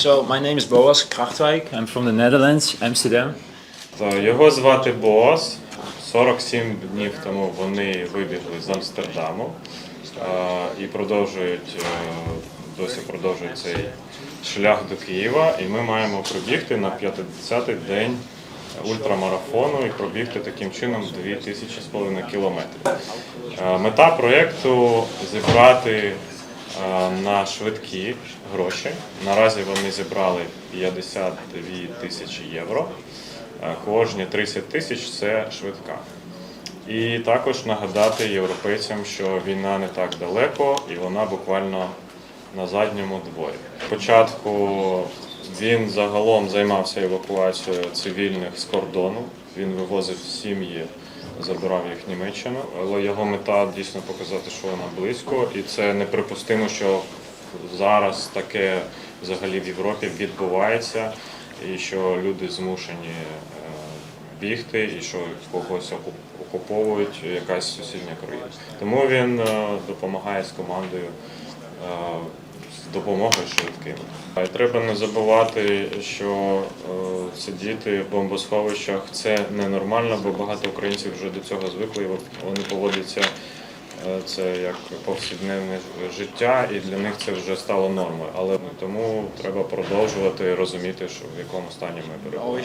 So my name is Boas Krachtwijk. I'm from the Netherlands, Amsterdam. Та Його звати Боас. 47 днів тому вони вибігли з Амстердаму і продовжують е, досі продовжують цей шлях до Києва. І ми маємо пробігти на 50-й день ультрамарафону і пробігти таким чином 2000 з половиною кілометрів. Е, Мета проєкту зібрати на швидкі гроші. Наразі вони зібрали 52 тисячі євро. Е, Кожні 30 тисяч це швидка. І також нагадати європейцям, що війна не так далеко і вона буквально на задньому дворі. Спочатку він загалом займався евакуацією цивільних з кордону. Він вивозив сім'ї, забирав їх Німеччину, але його мета дійсно показати, що вона близько, і це неприпустимо, що зараз таке взагалі в Європі відбувається, і що люди змушені е, бігти, і що когось окуп- окуповують якась сусідня країна. Тому він е, допомагає з командою е, з допомогою швидким. А Треба не забувати, що е, сидіти в бомбосховищах це ненормально, бо багато українців вже до цього звикли. і Вони поводяться е, це як повсякденне життя, і для них це вже стало нормою. Але тому треба продовжувати розуміти, що в якому стані ми перебуваємо.